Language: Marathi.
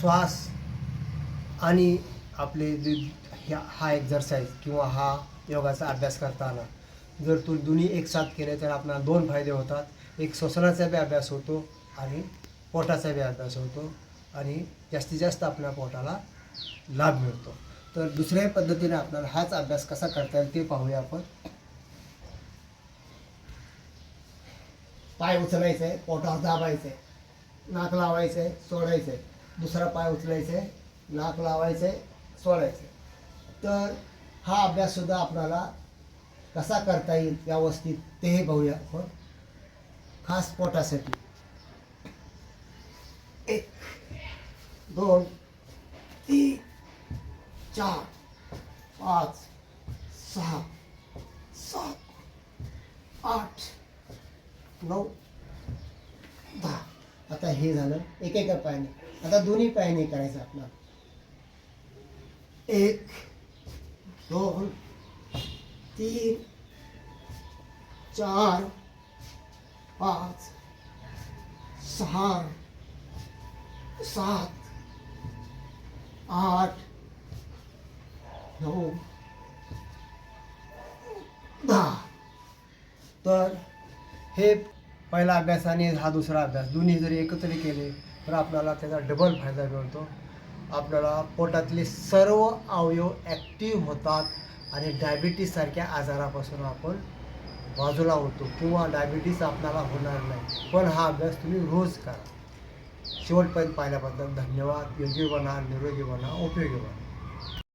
श्वास आणि आपले जे ह्या हा एक्झरसाईज किंवा हा योगाचा अभ्यास करताना जर तू दोन्ही एकसाथ केले तर आपल्याला दोन फायदे होतात. एक श्वसनाचा बी अभ्यास होतो आणि पोटाचा बी अभ्यास होतो आणि जास्तीत जास्त आपल्या पोटाला लाभ मिळतो. तर दुसऱ्या पद्धतीने आपल्याला हाच अभ्यास कसा करता येईल ते पाहूया आपण. पाय उचलायचं आहे पोटावर दाबायचं आहे नाक लावायचं आहे सोडायचं. आहे दुसरा पाय उचलायचा आहे नाक लावायचं आहे सोडायचं. आहे तर हा अभ्याससुद्धा आपल्याला कसा करता येईल व्यवस्थित तेही पाहूया आपण. खास पोटासाठी. एक दोन तीन चार पाच सहा सात आठ नऊ दहा. आता हे झालं. एक एका पायाने. आता दोन्ही पायाने करायचं आपला एक दोन तीन चार पाच सहा सात आठ नऊ दहा. तर हे पहिला अभ्यास आणि हा दुसरा अभ्यास. दोन्ही जरी एकत्र केले तर आपल्याला त्याचा डबल फायदा मिळतो. आपल्याला पोटातले सर्व अवयव ॲक्टिव्ह होतात आणि डायबिटीससारख्या आजारापासून आपण बाजूला होतो किंवा डायबिटीस आपल्याला होणार नाही. पण हा अभ्यास तुम्ही रोज करा. शेवटपर्यंत पाहिल्याबद्दल धन्यवाद. योगी बना निरोगी बना उपयोगी बना.